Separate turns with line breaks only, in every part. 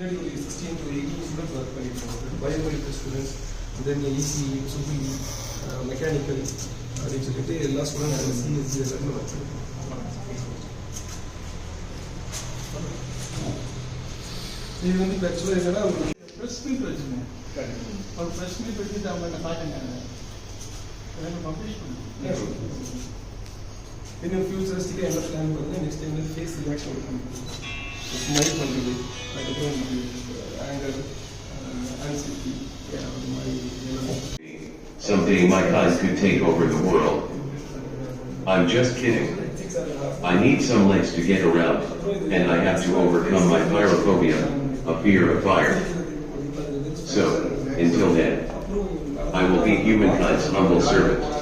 ஒரு sixteen to eighteen students work பண்ணியிருக்கோம் biomedical students then EC சுபி மெக்கானிக்கல் அப்படின்னு சொல்லிட்டு எல்லா ஸ்டூடெண்ட்ஸ் சிஎஸ்சி எல்லாருமே ஒர்க் பண்ணியிருக்கோம் இது வந்து இப்போ ஆக்சுவலாக என்னன்னா ஒரு
ப்ரெஸ் மீட் வச்சுருந்தேன் ஒரு ப்ரெஸ் மீட் வச்சுட்டு அவங்க என்ன காட்டுங்க எனக்கு பப்ளிஷ் பண்ணுங்க
இன்னும் ஃபியூச்சரிஸ்டிக்காக என்ன பிளான் பண்ணுறது நெக்ஸ்ட் டைம் வந்து ஃபேஸ் ரியாக்ஷன் பண்ணுறது ஸ்மைல் பண்ணுறது அதுக்கப்புறம் ஆங்கர் ஆன்சிட்டி அது மாதிரி எல்லாமே
Someday my kind could take over the world. I'm just kidding. I need some legs to get around, and I have to overcome my pyrophobia, a fear of fire. So, until then, I will be humankind's humble servant.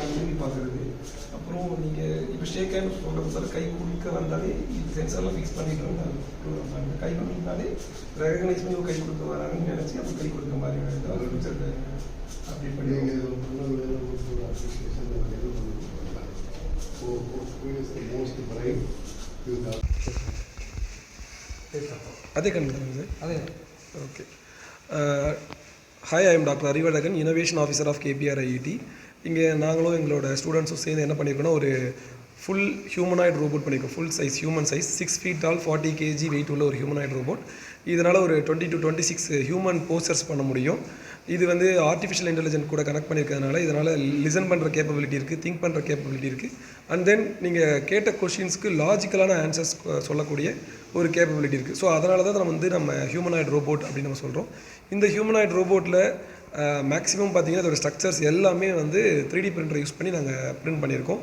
கை குலுக்க வந்தாலே இது சென்சார்லாம் fix பண்ணிட்டு அந்த கை குலுக்கினாலே recognise பண்ணி ஒரு கை கொடுக்க வராங்கன்னு நினைச்சு அப்போ கை கொடுக்க மாதிரி ஏதாவது ஃபியூச்சர் அப்படி பண்ணி அதே கண்டுதாங்க சார் அதே. Okay hi I am doctor Arivazhagan innovation officer of KPR IET இங்கே நாங்களும் எங்களோட ஸ்டூடெண்ட்ஸும் சேர்ந்து என்ன பண்ணியிருக்கோம்னா ஒரு ஃபுல் ஹியூமனாய்டு ரோபோட் பண்ணியிருக்கோம் full size human size six feet all forty KG weight உள்ள ஒரு ஹியூமனாய்டு ரோபோட் இதனால் ஒரு twenty to twenty six human posters பண்ண முடியும். இது வந்து ஆர்டிஃபிஷியல் இன்டெலிஜென்ட் கூட கனெக்ட் பண்ணியிருக்கிறதுனால இதனால் லிசன் பண்ணுற கேப்பபிலிட்டி இருக்குது திங்க் பண்ணுற கேப்பபிலிட்டி இருக்குது அண்ட் தென் நீங்கள் கேட்ட கொஷின்ஸ்க்கு லாஜிக்கலான ஆன்சர்ஸ் சொல்லக்கூடிய ஒரு கேப்பபிலிட்டி இருக்குது ஸோ அதனால தான் நம்ம வந்து நம்ம ஹியூமனாய்டு ரோபோட் அப்படின்னு நம்ம சொல்கிறோம் இந்த ஹியூமனாய்டு ரோபோட்டில் மேக்ஸிமம் பார்த்தீங்கன்னா அதோட ஸ்ட்ரக்சர்ஸ் எல்லாமே வந்து த்ரீ டி பிரிண்டர் யூஸ் பண்ணி நாங்கள் பிரிண்ட் பண்ணியிருக்கோம்.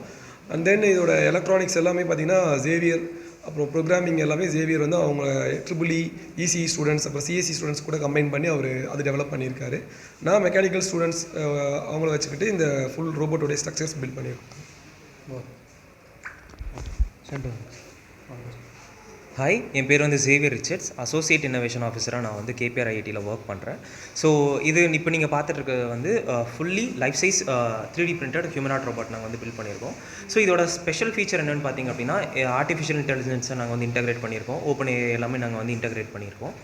அண்ட் தென் இதோட எலக்ட்ரானிக்ஸ் எல்லாமே பார்த்தீங்கன்னா ஜேவியர் அப்புறம் ப்ரோக்ராமிங் எல்லாமே ஜேவியர் வந்து அவங்க ட்ரிபிளி இசி ஸ்டூடெண்ட்ஸ் அப்புறம் சிஎஸ்சி ஸ்டூடெண்ட்ஸ் கூட கம்பைன் பண்ணி அவர் அது டெவலப் பண்ணியிருக்காரு. நான் மெக்கானிக்கல் ஸ்டூடெண்ட்ஸ் அவங்கள வச்சுக்கிட்டு இந்த ஃபுல் ரோபோட்டோடைய ஸ்ட்ரக்சர்ஸ் பில்ட் பண்ணியிருக்கோம்.
ஹாய் என் பேர் வந்து ஜேவியர் ரிச்சர்ட்ஸ் அசோசியேட் இன்னோவேஷன் ஆஃபீஸராக நான் வந்து கேபிஆர் ஐஐடியில் ஒர்க் பண்ணுறேன் ஸோ இது இப்போ நீங்கள் பார்த்துட்டு இருக்கிறது வந்து fully life size three D printed humanoid robot நாங்கள் வந்து பில்ட் பண்ணியிருக்கோம். ஸோ இதோட ஸ்பெஷல் ஃபீச்சர் என்னென்னு பார்த்தீங்க அப்படின்னா ஆர்டிஃபிஷியல் இன்டெலிஜென்ஸை நாங்கள் வந்து இன்டகிரேட் பண்ணியிருக்கோம். ஓப்பன் எல்லாமே நாங்கள் வந்து இன்டகிரேட் பண்ணியிருக்கோம்.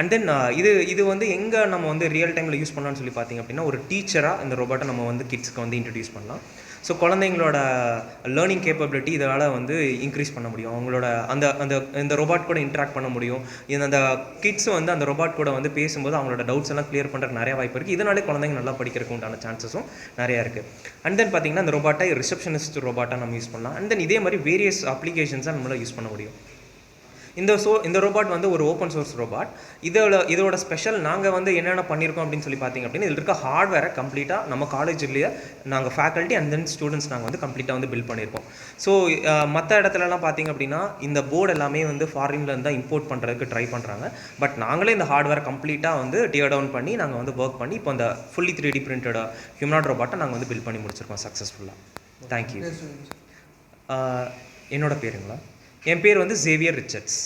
அண்ட் தென் uh, இது இது வந்து எங்கே நம்ம வந்து ரியல் டைமில் யூஸ் பண்ணலாம்னு சொல்லி பார்த்தீங்க அப்படின்னா ஒரு டீச்சராக இந்த ரோபோட்டை நம்ம வந்து கிட்ஸ்க்கு வந்து இன்ட்ரடியூஸ் பண்ணலாம். ஸோ குழந்தைங்களோட லேர்னிங் கேப்பபிலிட்டி இதனால் வந்து இன்க்ரீஸ் பண்ண முடியும். அவங்களோட அந்த அந்த இந்த ரோபாட் கூட இன்ட்ராக்ட் பண்ண முடியும். இந்த அந்த கிட்ஸ் வந்து அந்த ரோபாட் கூட வந்து பேசும்போது அவங்களோட டவுட்ஸ் எல்லாம் கிளியர் பண்ணுறதுக்கு நிறைய வாய்ப்பு இருக்குது இதனாலே குழந்தைங்க நல்லா படிக்கிறதுக்கு உண்டான சான்சஸும் நிறையா இருக்குது அண்ட் தென் பார்த்தீங்கன்னா அந்த ரோபாட்டை ரிசப்ஷனிஸ்ட் ரோபாட்டாக நம்ம யூஸ் பண்ணலாம். அண்ட் தென் இதே மாதிரி வேரியஸ் அப்ளிகேஷன்ஸாக நம்மளால் யூஸ் பண்ண முடியும். இந்த ஸோ இந்த ரோபாட் வந்து ஒரு ஓப்பன் சோர்ஸ் ரோபாட் இதோட இதோட ஸ்பெஷல் நாங்கள் வந்து என்னென்ன பண்ணியிருக்கோம் அப்படின்னு சொல்லி பார்த்தீங்க அப்படின்னா இதில் இருக்க ஹார்ட்வேரை கம்ப்ளீட்டாக நம்ம காலேஜ்லேயே நாங்கள் ஃபேக்கல்ட்டி அண்ட் தென் ஸ்டூடெண்ட்ஸ் நாங்கள் வந்து கம்ப்ளீட்டாக வந்து பில்ட் பண்ணியிருக்கோம் ஸோ மற்ற இடத்துலலாம் பார்த்தீங்க அப்படின்னா இந்த போர்டு எல்லாமே வந்து ஃபாரின்லேருந்து தான் இம்போர்ட் பண்ணுறதுக்கு ட்ரை பண்ணுறாங்க பட் நாங்களே இந்த ஹார்ட்வேர் கம்ப்ளீட்டாக வந்து டியர் டவுன் பண்ணி நாங்கள் வந்து ஒர்க் பண்ணி இப்போ இந்த fully three D printed humanoid ரோபாட்டை நாங்கள் வந்து பில்ட் பண்ணி முடிச்சிருக்கோம் சக்ஸஸ்ஃபுல்லாக தேங்க்யூ என்னோட பேருங்களா? என் பேர் வந்து ஜேவியர் ரிச்சர்ட்ஸ்